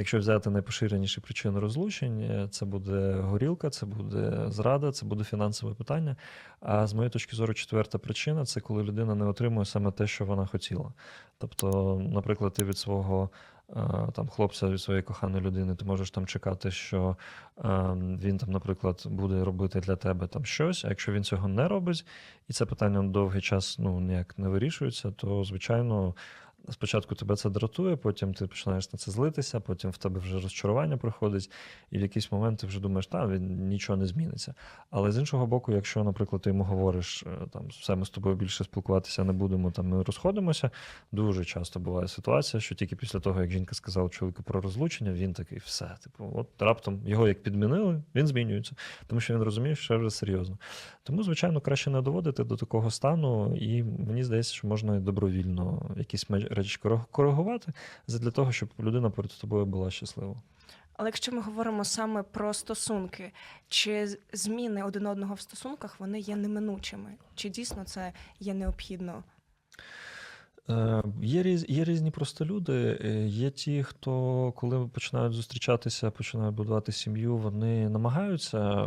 Якщо взяти найпоширеніші причини розлучень, е, це буде горілка, це буде зрада, це буде фінансове питання. А з моєї точки зору, четверта причина це коли людина не отримує саме те, що вона хотіла. Тобто, наприклад, ти від свого е, там хлопця, від своєї коханої людини, ти можеш там чекати, що е, він там, наприклад, буде робити для тебе там щось. А якщо він цього не робить, і це питання довгий час ну ніяк не вирішується, то звичайно. Спочатку тебе це дратує, потім ти починаєш на це злитися, потім в тебе вже розчарування приходить, і в якийсь момент ти вже думаєш, та він нічого не зміниться. Але з іншого боку, якщо, наприклад, ти йому говориш, е, там все, ми з тобою більше спілкуватися не будемо, там ми розходимося. Дуже часто буває ситуація, що тільки після того, як жінка сказала чоловіку про розлучення, він такий, все, типу, от раптом його як підмінили, він змінюється, тому що він розуміє, що вже серйозно. Тому, звичайно, краще не доводити до такого стану, і мені здається, що можна добровільно якісь речі кориг- коригувати для того, щоб людина перед тобою була щаслива. Але якщо ми говоримо саме про стосунки, чи зміни один одного в стосунках вони є неминучими? Чи дійсно це є необхідно? Е, Є, різ, є різні просто люди. Е, Є ті, хто, коли починають зустрічатися, починають будувати сім'ю, вони намагаються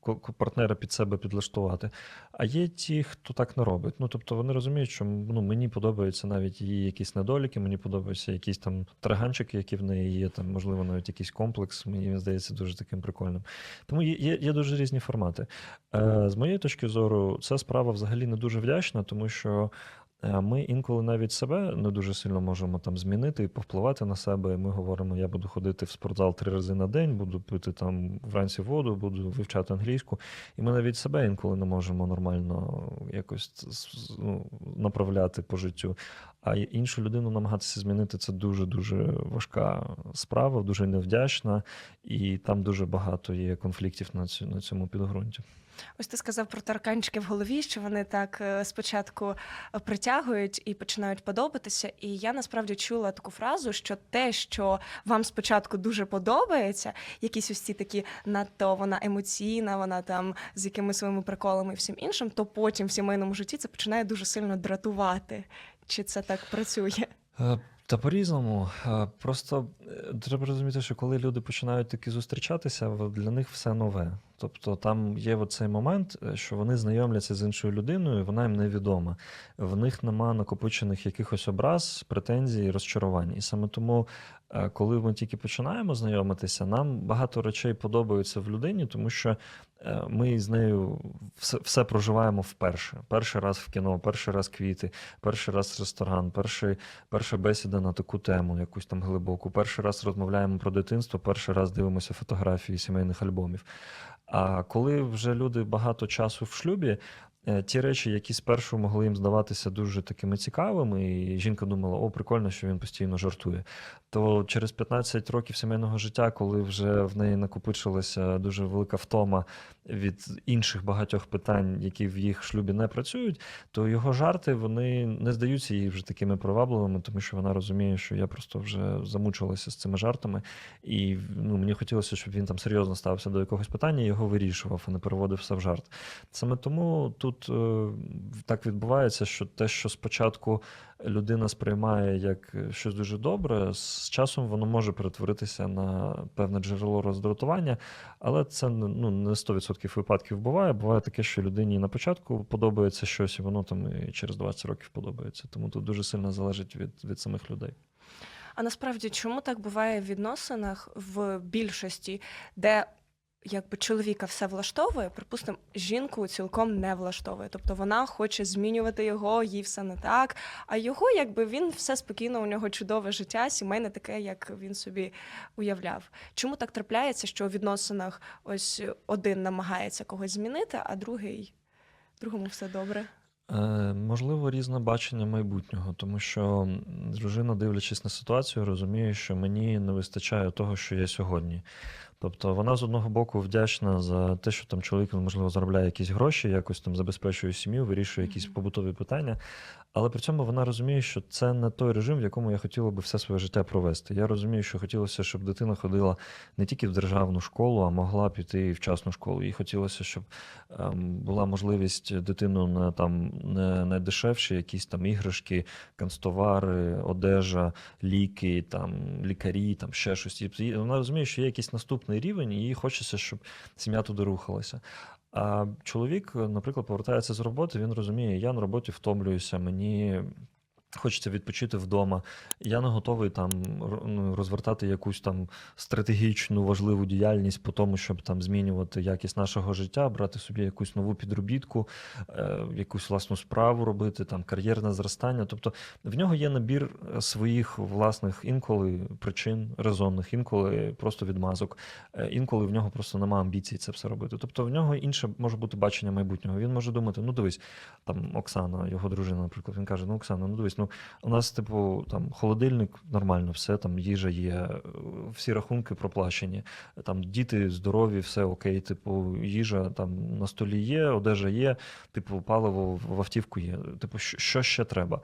ко- партнера під себе підлаштувати. А є ті, хто так не робить. Ну тобто вони розуміють, що ну, мені подобаються навіть її якісь недоліки, мені подобаються якісь там траганчики, які в неї є, там, можливо, навіть якийсь комплекс. Мені він здається дуже таким прикольним. Тому є, є, є дуже різні формати. Е, З моєї точки зору, ця справа взагалі не дуже вдячна, тому що. Е, Ми інколи навіть себе не дуже сильно можемо там змінити і повпливати на себе. Ми говоримо, я буду ходити в спортзал три рази на день, буду пити там вранці воду, буду вивчати англійську. І ми навіть себе інколи не можемо нормально якось ну, направляти по життю. А іншу людину намагатися змінити це дуже дуже важка справа, дуже невдячна, і там дуже багато є конфліктів на цю на цьому підґрунті. Ось ти сказав про тарканчики в голові, що вони так е, спочатку е, притягують і починають подобатися. І я насправді чула таку фразу, що те, що вам спочатку дуже подобається, якісь ось ці такі надто вона емоційна, вона там з якимись своїми приколами і всім іншим, то потім в сімейному житті це починає дуже сильно дратувати. Чи це так працює? Е, Та по-різному. Е, Просто е, треба розуміти, що коли люди починають таки зустрічатися, для них все нове. Тобто там є оцей момент, що вони знайомляться з іншою людиною, вона їм невідома. В них нема накопичених якихось образ, претензій, розчарувань. І саме тому, коли ми тільки починаємо знайомитися, нам багато речей подобаються в людині, тому що е, ми з нею все, все проживаємо вперше. Перший раз в кіно, перший раз квіти, перший раз ресторан, перший перша бесіда на таку тему, якусь там глибоку. Перший раз розмовляємо про дитинство, перший раз дивимося фотографії сімейних альбомів. А коли вже люди багато часу в шлюбі, е, ті речі, які спершу могли їм здаватися дуже такими цікавими, і жінка думала, о, прикольно, що він постійно жартує. То через 15 років сімейного життя, коли вже в неї накопичилася дуже велика втома від інших багатьох питань, які в їх шлюбі не працюють, то його жарти вони не здаються їй вже такими привабливими, тому що вона розуміє, що я просто вже замучилася з цими жартами, і ну, мені хотілося, щоб він там серйозно ставився до якогось питання, і його вирішував, а не переводив все в жарт. Саме тому тут е, так відбувається, що те, що спочатку людина сприймає як щось дуже добре, з часом воно може перетворитися на певне джерело роздратування, але це ну, не 100% випадків буває. Буває таке, що людині на початку подобається щось, і воно там і через 20 років подобається. Тому тут дуже сильно залежить від, від самих людей. А насправді, чому так буває в відносинах в більшості, де якби чоловіка все влаштовує, припустимо, жінку цілком не влаштовує. Тобто вона хоче змінювати його, їй все не так. А його, якби він все спокійно, у нього чудове життя, сімейне таке, як він собі уявляв. Чому так трапляється, що у відносинах ось один намагається когось змінити, а другий другому все добре? Е, можливо, різне бачення майбутнього, тому що дружина, дивлячись на ситуацію, розуміє, що мені не вистачає того, що є сьогодні. Тобто вона з одного боку вдячна за те, що там чоловік, можливо, заробляє якісь гроші, якось там забезпечує сім'ю, вирішує якісь побутові питання. Але при цьому вона розуміє, що це не той режим, в якому я хотіла би все своє життя провести. Я розумію, що хотілося, щоб дитина ходила не тільки в державну школу, а могла піти і в частну школу. Їй хотілося, щоб ем, була можливість дитину на там не найдешевші якісь там іграшки, канцтовари, одежа, ліки, там лікарі, там ще щось. Їй- Вона розуміє, що є якийсь наступний рівень, і хочеться, щоб сім'я туди рухалася. А чоловік, наприклад, повертається з роботи, він розуміє, я на роботі втомлююся, мені хочеться відпочити вдома. Я не готовий там ну, розвертати якусь там стратегічну важливу діяльність по тому, щоб там змінювати якість нашого життя, брати собі якусь нову підробітку, е, якусь власну справу робити, там кар'єрне зростання. Тобто в нього є набір е, своїх власних інколи причин резонних, інколи просто відмазок, е, інколи в нього просто немає амбіцій це все робити. Тобто в нього інше може бути бачення майбутнього. Він може думати: ну дивись, там Оксана, його дружина, наприклад, він каже: Ну, Оксана, ну дивись, ну у нас, типу, там холодильник нормально, все там їжа є, всі рахунки проплачені, там діти здорові, все окей, типу, їжа там на столі є, одежа є, типу, паливо в автівку є. Типу, що, ще треба?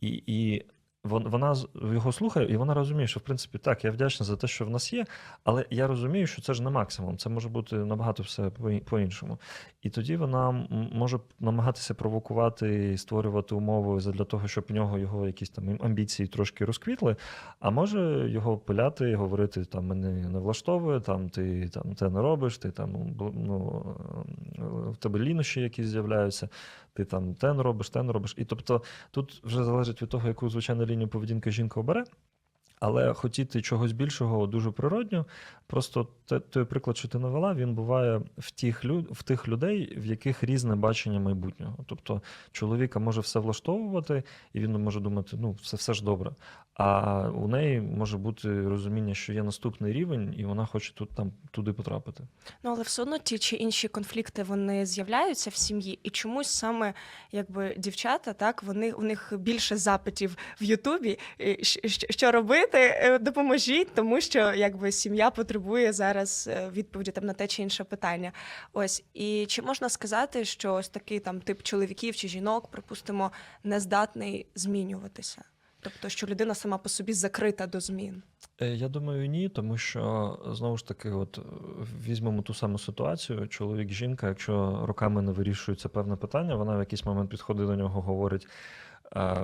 І, і вона його слухає, і вона розуміє, що в принципі так, я вдячна за те, що в нас є, але я розумію, що це ж не максимум, це може бути набагато все по- по-іншому. І тоді вона може намагатися провокувати і створювати умови для того, щоб в нього його якісь там амбіції трошки розквітли, а може його пиляти і говорити, там мене не влаштовує, там ти там те не робиш, ти там ну, в тебе лінощі якісь з'являються, ти там те не робиш, те не робиш. І тобто тут вже залежить від того, яку звичайну лінію поведінки жінка обере. Але хотіти чогось більшого дуже природньо. Просто той приклад, що ти навела, він буває в тих, в тих людей, в яких різне бачення майбутнього. Тобто чоловіка може все влаштовувати, і він може думати, ну, все, все ж добре. А у неї може бути розуміння, що є наступний рівень, і вона хоче тут там туди потрапити. Ну, але все одно ті чи інші конфлікти вони з'являються в сім'ї, і чомусь саме якби дівчата, так вони у них більше запитів в Ютубі. Що робити? Е, Допоможіть, тому що якби сім'я потребує зараз е, відповіді там на те чи інше питання. Ось і чи можна сказати, що ось такий там тип чоловіків чи жінок, припустимо, не здатний змінюватися? Тобто, що людина сама по собі закрита до змін. Е, Я думаю, ні, тому що знову ж таки, от е, візьмемо ту саму ситуацію: чоловік, жінка, якщо роками не вирішується певне питання, вона в якийсь момент підходить до нього, говорить.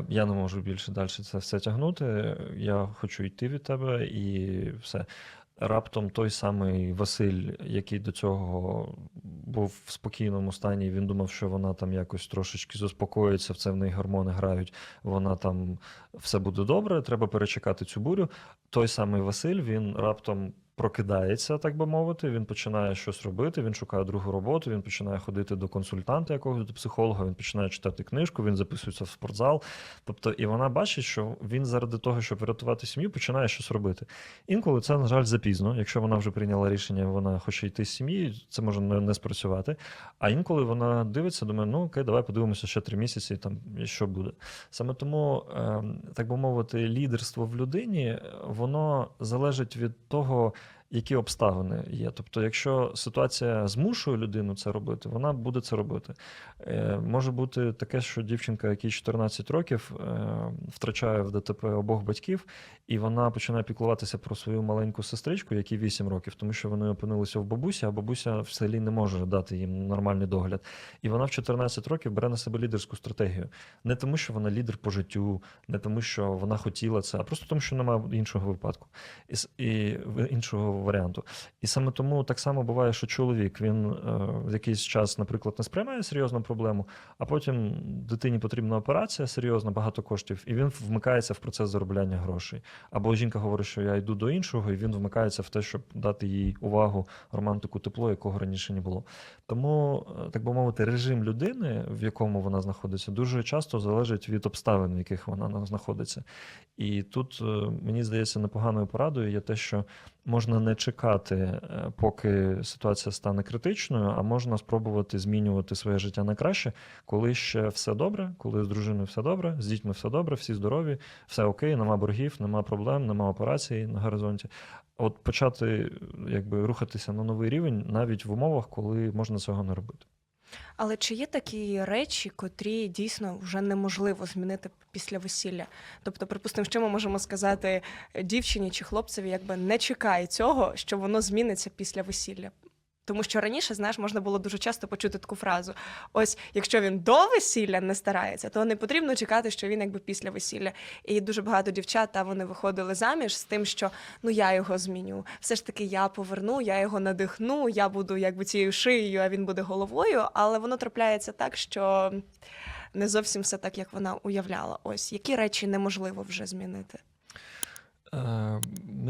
Я не можу більше далі це все тягнути. Я хочу йти від тебе, і все. Раптом той самий Василь, який до цього був в спокійному стані, він думав, що вона там якось трошечки заспокоїться, в це в неї гормони грають, вона там все буде добре, треба перечекати цю бурю. Той самий Василь, він раптом прокидається, так би мовити. Він починає щось робити, він шукає другу роботу, він починає ходити до консультанта якогось до психолога, він починає читати книжку, він записується в спортзал. Тобто, і вона бачить, що він заради того, щоб врятувати сім'ю, починає щось робити. Інколи це, на жаль, запізно. Якщо вона вже прийняла рішення, вона хоче йти з сім'ї, це може не, спрацювати. А інколи вона дивиться, думає, ну окей, давай подивимося ще три місяці, там і що буде. Саме тому, ем, так би мовити, лідерство в людині е, воно залежить від того, які обставини є. Тобто, якщо ситуація змушує людину це робити, вона буде це робити. Е, Може бути таке, що дівчинка, якій 14 років, е, втрачає в ДТП обох батьків, і вона починає піклуватися про свою маленьку сестричку, якій 8 років, тому що вони опинилися в бабусі, а бабуся в селі не може дати їм нормальний догляд. І вона в 14 років бере на себе лідерську стратегію. Не тому, що вона лідер по життю, не тому, що вона хотіла це, а просто тому, що немає іншого випадку і, і іншого варіанту. І саме тому так само буває, що чоловік він е, в якийсь час, наприклад, не сприймає серйозну проблему, а потім дитині потрібна операція серйозна, багато коштів, і він вмикається в процес заробляння грошей. Або жінка говорить, що я йду до іншого, і він вмикається в те, щоб дати їй увагу, романтику, тепло, якого раніше не було. Тому, е, так би мовити, режим людини, в якому вона знаходиться, дуже часто залежить від обставин, в яких вона знаходиться. І тут е, мені здається непоганою порадою є те, що можна не чекати, е, поки ситуація стане критичною, а можна спробувати змінювати своє життя на краще, коли ще все добре, коли з дружиною все добре, з дітьми все добре, всі здорові, все окей, нема боргів, нема проблем, нема операцій на горизонті. От почати якби рухатися на новий рівень навіть в умовах, коли можна цього не робити. Але чи є такі речі, котрі дійсно вже неможливо змінити після весілля? Тобто, припустимо, що ми можемо сказати дівчині чи хлопцеві, якби не чекай цього, що воно зміниться після весілля. Тому що раніше, знаєш, можна було дуже часто почути таку фразу: ось якщо він до весілля не старається, то не потрібно чекати, що він якби після весілля. І дуже багато дівчат та вони виходили заміж з тим, що ну я його зміню. Все ж таки, я поверну, я його надихну, я буду якби цією шиєю, а він буде головою. Але воно трапляється так, що не зовсім все так, як вона уявляла. Ось які речі неможливо вже змінити. Е,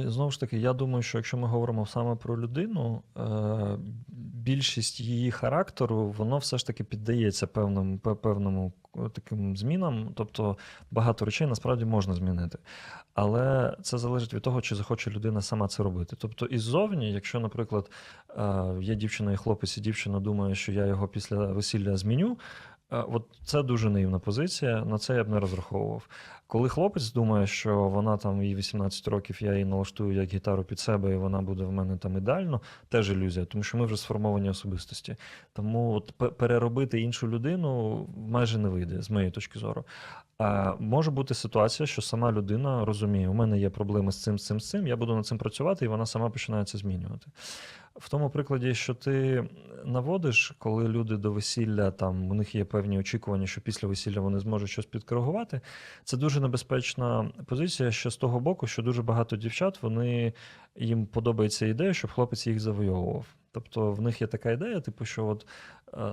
Знову ж таки, я думаю, що якщо ми говоримо саме про людину, е, більшість її характеру, воно все ж таки піддається певному, певному е, таким змінам. Тобто багато речей насправді можна змінити. Але це залежить від того, чи захоче людина сама це робити. Тобто, іззовні, якщо, наприклад, є дівчина і хлопець, і дівчина думає, що я його після весілля зміню. Е, От це дуже наївна позиція, на це я б не розраховував. Коли хлопець думає, що вона там їй 18 років, я її налаштую як гітару під себе, і вона буде в мене там ідеально, теж ілюзія, тому що ми вже сформовані особистості. Тому от переробити іншу людину майже не вийде, з моєї точки зору. А може бути ситуація, що сама людина розуміє, у мене є проблеми з цим, з цим, з цим, я буду над цим працювати, і вона сама починає це змінювати. В тому прикладі, що ти наводиш, коли люди до весілля, там у них є певні очікування, що після весілля вони зможуть щось підкоригувати. Це дуже небезпечна позиція ще з того боку, що дуже багато дівчат вони їм подобається ідея, щоб хлопець їх завойовував. Тобто в них є така ідея, типу, що от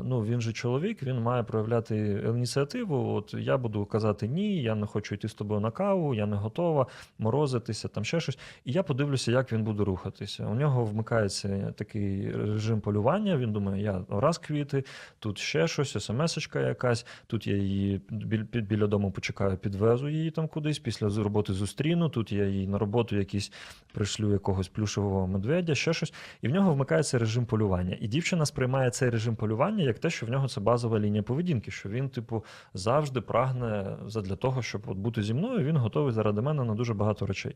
ну він же чоловік, він має проявляти ініціативу. От я буду казати ні, я не хочу йти з тобою на каву, я не готова морозитися, там ще щось. І я подивлюся, як він буде рухатися. У нього вмикається такий режим полювання. Він думає, я раз квіти, тут ще щось, смс-очка якась, тут я її біль- біля дому почекаю, підвезу її там кудись, після роботи зустріну, тут я їй на роботу якісь пришлю якогось плюшевого медведя, ще щось. І в нього вмикається режим полювання. І дівчина сприймає цей режим полювання як те, що в нього це базова лінія поведінки, що він, типу, завжди прагне задля того, щоб от бути зі мною, він готовий заради мене на дуже багато речей.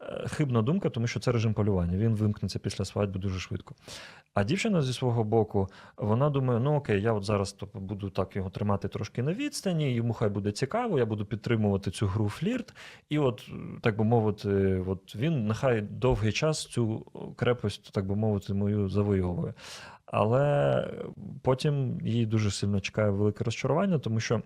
Е, Хибна думка, тому що це режим полювання. Він вимкнеться після свадьби дуже швидко. А дівчина зі свого боку, вона думає: ну окей, я от зараз тобто, буду так його тримати трошки на відстані, йому хай буде цікаво, я буду підтримувати цю гру флірт. І от, так би мовити, от він нехай довгий час цю крепость, так би мовити, мою завойовує. Але потім їй дуже сильно чекає велике розчарування, тому що.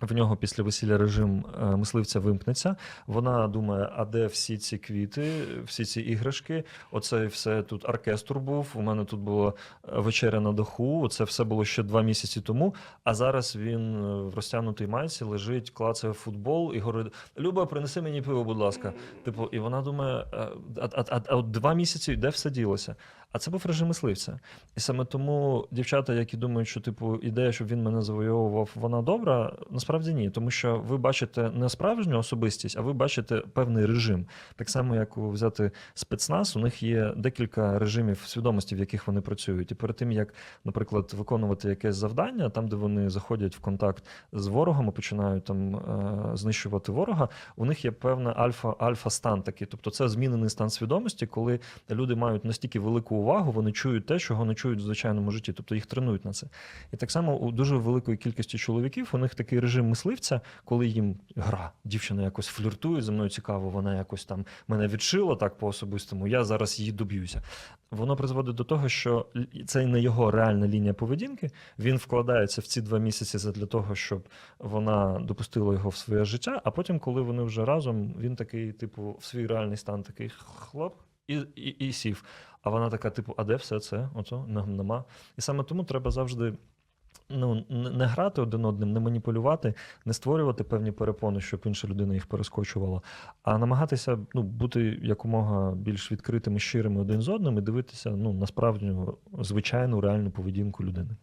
В нього після весілля режим е, мисливця вимкнеться. Вона думає, а де всі ці квіти, всі ці іграшки? Оце все тут оркестр був. У мене тут була е, вечеря на даху. Це все було ще два місяці тому. А зараз він е, в розтягнутій майці лежить, клацає футбол і говорить: Люба, принеси мені пиво, будь ласка. Типу, і вона думає, а, а, а, а от два місяці, де все ділося? А це був режим мисливця. І саме тому дівчата, які думають, що типу ідея, щоб він мене завойовував, вона добра, насправді ні. Тому що ви бачите не справжню особистість, а ви бачите певний режим. Так само, як взяти спецназ, у них є декілька режимів свідомості, в яких вони працюють. І перед тим, як, наприклад, виконувати якесь завдання, там, де вони заходять в контакт з ворогом і починають там е, знищувати ворога, у них є певна альфа, альфа-стан такий. Тобто це змінений стан свідомості, коли люди мають настільки велику увагу, вони чують те, чого не чують в звичайному житті. Тобто їх тренують на це. І так само у дуже великої кількості чоловіків у них такий режим мисливця, коли їм гра, дівчина якось фліртує зі мною цікаво, вона якось там мене відшила так по особистому. Я зараз її доб'юся. Воно призводить до того, що це не його реальна лінія поведінки. Він вкладається в ці два місяці для того, щоб вона допустила його в своє життя. А потім, коли вони вже разом, він такий, типу, в свій реальний стан такий хлоп і, і, і сів. А вона така, типу, а де все це? Оце нема. І саме тому треба завжди. Ну, не грати один одним, не маніпулювати, не створювати певні перепони, щоб інша людина їх перескочувала, а намагатися ну, бути якомога більш відкритими, щирими один з одним і дивитися ну, на справжню звичайну реальну поведінку людини.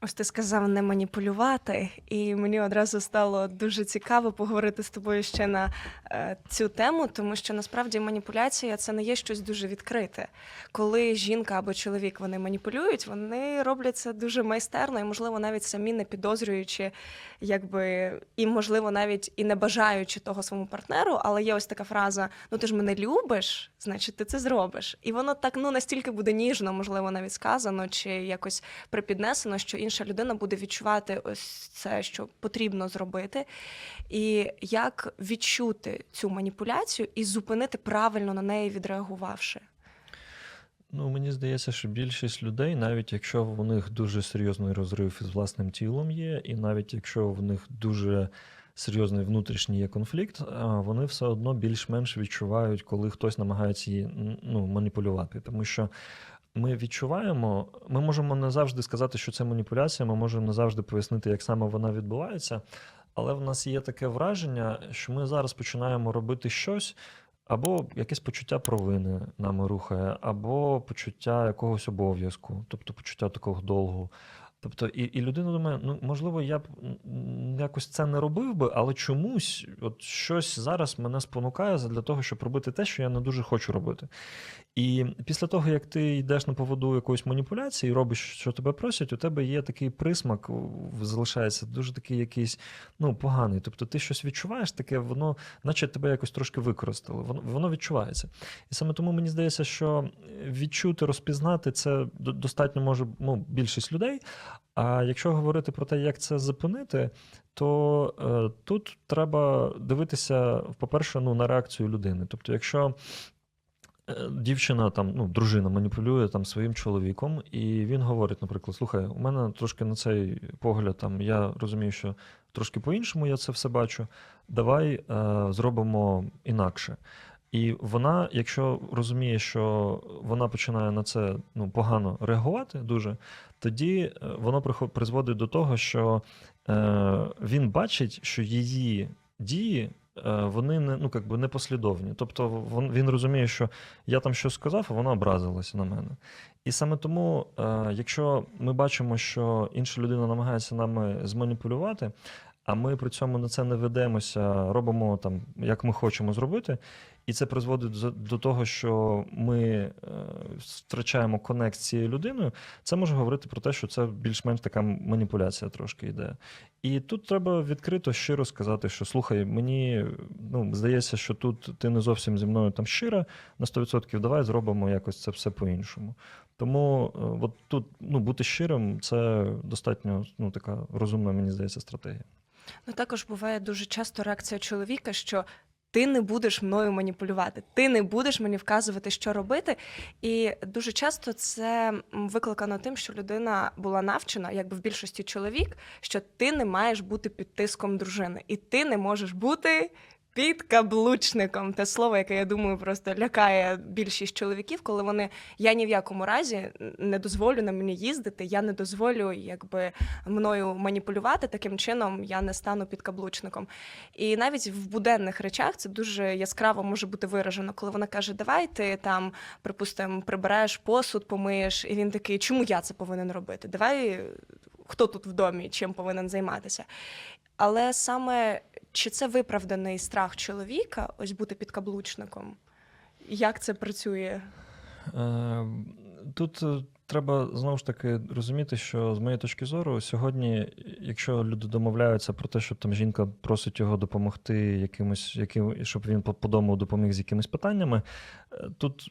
Ось ти сказав не маніпулювати, і мені одразу стало дуже цікаво поговорити з тобою ще на е, цю тему, тому що насправді маніпуляція це не є щось дуже відкрите. Коли жінка або чоловік вони маніпулюють, вони роблять це дуже майстерно і, можливо, навіть самі не підозрюючи, якби і, можливо, навіть і не бажаючи того своєму партнеру, але є ось така фраза: ну ти ж мене любиш, значить ти це зробиш. І воно так ну настільки буде ніжно, можливо, навіть сказано, чи якось припіднесено, що інша людина буде відчувати ось це, що потрібно зробити, і як відчути цю маніпуляцію і зупинити правильно на неї відреагувавши. Ну, мені здається, що більшість людей, навіть якщо в них дуже серйозний розрив із власним тілом є, і навіть якщо в них дуже серйозний внутрішній є конфлікт, вони все одно більш-менш відчувають, коли хтось намагається її ну, маніпулювати. Тому що ми відчуваємо, ми можемо не завжди сказати, що це маніпуляція, ми можемо не завжди пояснити, як саме вона відбувається. Але в нас є таке враження, що ми зараз починаємо робити щось, або якесь почуття провини нами рухає, або почуття якогось обов'язку, тобто почуття такого долгу. Тобто, і, і людина думає, ну можливо, я б якось це не робив би, але чомусь от щось зараз мене спонукає для того, щоб робити те, що я не дуже хочу робити. І після того, як ти йдеш на поводу якоїсь маніпуляції робиш, що тебе просять, у тебе є такий присмак, залишається дуже такий якийсь ну, поганий. Тобто ти щось відчуваєш, таке, воно, наче тебе якось трошки використали. Воно, воно відчувається. І саме тому мені здається, що відчути, розпізнати це достатньо може ну, більшість людей. А якщо говорити про те, як це зупинити, то е, тут треба дивитися, по-перше, ну, на реакцію людини. Тобто, якщо дівчина, там, ну, дружина маніпулює там, своїм чоловіком, і він говорить, наприклад, слухай, у мене трошки на цей погляд, там, я розумію, що трошки по-іншому я це все бачу. Давай е, зробимо інакше. І вона, якщо розуміє, що вона починає на це ну, погано реагувати дуже, тоді е, воно призводить до того, що е, він бачить, що її дії. Е, Вони не ну як би не послідовні. Тобто він розуміє, що я там щось сказав, а вона образилася на мене. І саме тому, е, якщо ми бачимо, що інша людина намагається нами зманіпулювати, а ми при цьому на це не ведемося, робимо там, як ми хочемо зробити, і це призводить до- того, що ми е, втрачаємо конект з цією людиною, це може говорити про те, що це більш-менш така маніпуляція трошки йде. І тут треба відкрито щиро сказати, що слухай, мені ну, здається, що тут ти не зовсім зі мною там щира на 100%, давай зробимо якось це все по-іншому. Тому е, от тут ну, бути щирим це достатньо ну, така розумна, мені здається, стратегія. Ну також буває дуже часто реакція чоловіка, що ти не будеш мною маніпулювати, ти не будеш мені вказувати, що робити. І дуже часто це викликано тим, що людина була навчена, якби в більшості чоловік, що ти не маєш бути під тиском дружини, і ти не можеш бути. Підкаблучником те слово, яке я думаю, просто лякає більшість чоловіків, коли вони я ні в якому разі не дозволю на мені їздити, я не дозволю якби мною маніпулювати. Таким чином я не стану підкаблучником. І навіть в буденних речах це дуже яскраво може бути виражено, коли вона каже: Давай ти там, припустимо, прибираєш посуд, помиєш, і він такий, чому я це повинен робити? Давай хто тут в домі, чим повинен займатися. Але саме чи це виправданий страх чоловіка, ось бути підкаблучником? Як це працює? Е, Тут е, треба знову ж таки розуміти, що з моєї точки зору, сьогодні, якщо люди домовляються про те, що там жінка просить його допомогти якимось, яким, щоб він по, дому допоміг з якимись питаннями, тут,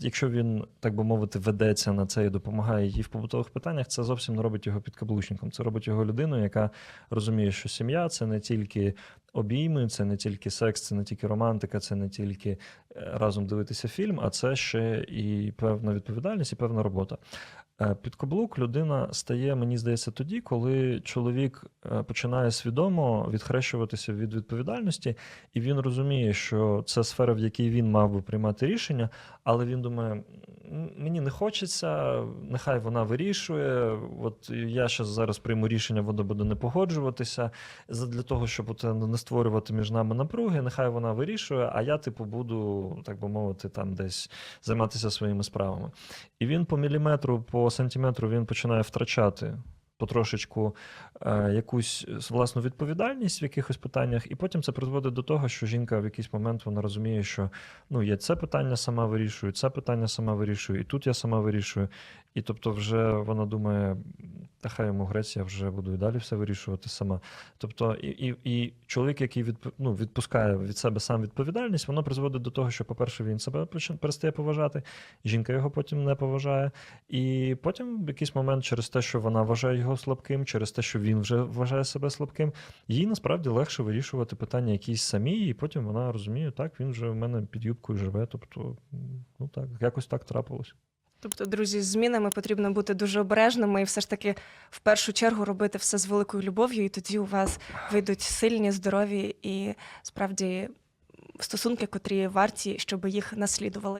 якщо він, так би мовити, ведеться на це і допомагає їй в побутових питаннях, це зовсім не робить його підкаблучником. Це робить його людиною, яка розуміє, що сім'я це не тільки обійми, це не тільки секс, це не тільки романтика, це не тільки е, разом дивитися фільм, а це ще і певна відповідальність, і певна робота. Е, Під каблук людина стає, мені здається, тоді, коли чоловік е, починає свідомо відхрещуватися від відповідальності, і він розуміє, що це сфера, в якій він мав би приймати рішення, але він думає: «М, мені не хочеться, нехай вона вирішує. От я ще зараз прийму рішення, воно буде не погоджуватися. Задля того, щоб от не створювати між нами напруги, нехай вона вирішує, а я, типу, буду, так би мовити, там десь займатися своїми справами. І він по міліметру, по сантиметру він починає втрачати потрошечку е, якусь власну відповідальність в якихось питаннях, і потім це призводить до того, що жінка в якийсь момент вона розуміє, що ну, я це питання сама вирішую, це питання сама вирішую, і тут я сама вирішую. І тобто, вже вона думає, та хай йому грець, я вже буду і далі все вирішувати сама. Тобто, і, і, і чоловік, який відп, ну, відпускає від себе сам відповідальність, воно призводить до того, що, по-перше, він себе перестає поважати, жінка його потім не поважає. І потім в якийсь момент, через те, що вона вважає його слабким, через те, що він вже вважає себе слабким. Їй насправді легше вирішувати питання якісь самі, і потім вона розуміє, так, він вже в мене під юбкою живе. Тобто, ну так, якось так трапилось. Тобто, друзі, з змінами потрібно бути дуже обережними і все ж таки в першу чергу робити все з великою любов'ю, і тоді у вас вийдуть сильні, здорові і справді стосунки, котрі варті, щоб їх наслідували.